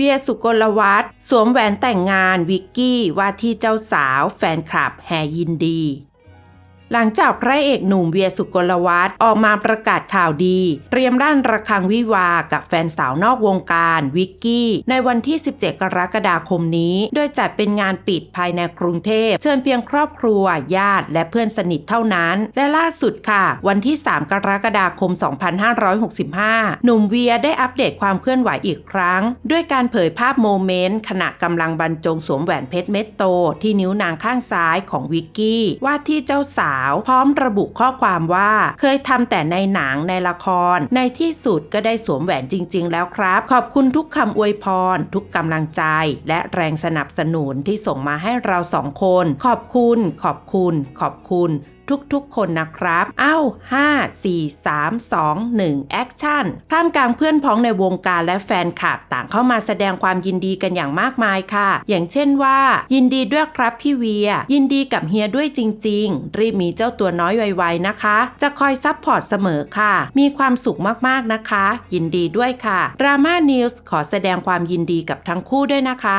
เวียสุกลวัฒน์สวมแหวนแต่งงานวิกกี้ว่าที่เจ้าสาวแฟนคลับแห่ยินดี หลังจากพระเอกหนุ่มเวียสุกลวัฒน์ออกมาประกาศข่าวดี เตรียมด้านระฆังวิวากับแฟนสาวนอกวงการวิกกี้ ในวันที่ 17 กรกฎาคมนี้ โดยจัดเป็นงานปิดภายในกรุงเทพ เชิญเพียงครอบครัว ญาติ และเพื่อนสนิทเท่านั้น และล่าสุดค่ะ วันที่ 3 กรกฎาคม 2565 หนุ่มเวียได้อัปเดตความเคลื่อนไหวอีกครั้ง ด้วยการเผยภาพโมเมนต์ขณะกำลังบรรจงสวมแหวนเพชรเม็ดโต ที่นิ้วนางข้างซ้ายของวิกกี้ว่าที่เจ้าสาวพร้อมระบุข้อความว่า เคยทำแต่ในหนังในละคร ในที่สุดก็ได้สวมแหวนจริง ๆ แล้วครับ ขอบคุณทุกคำอวยพร ทุกกำลังใจ และแรงสนับสนุนที่ส่งมาให้เราสองคน ขอบคุณ ขอบคุณ ขอบคุณ ทุกๆ คนนะครับ เอ้า 5 4 3 2 1 แอคชั่น ท่ามกลางเพื่อนพ้องในวงการและแฟนคลับต่างเข้ามาแสดงความยินดีกันอย่างมากมายค่ะ อย่างเช่นว่า ยินดีด้วยครับพี่เวีย ยินดีกับเฮียด้วยจริง ๆ รีบมีเจ้าตัวน้อยไวๆนะคะ จะคอยซัพพอร์ตเสมอค่ะ มีความสุขมากๆนะคะ ยินดีด้วยค่ะดราม่านิวส์ขอแสดงความยินดีกับทั้งคู่ด้วยนะคะ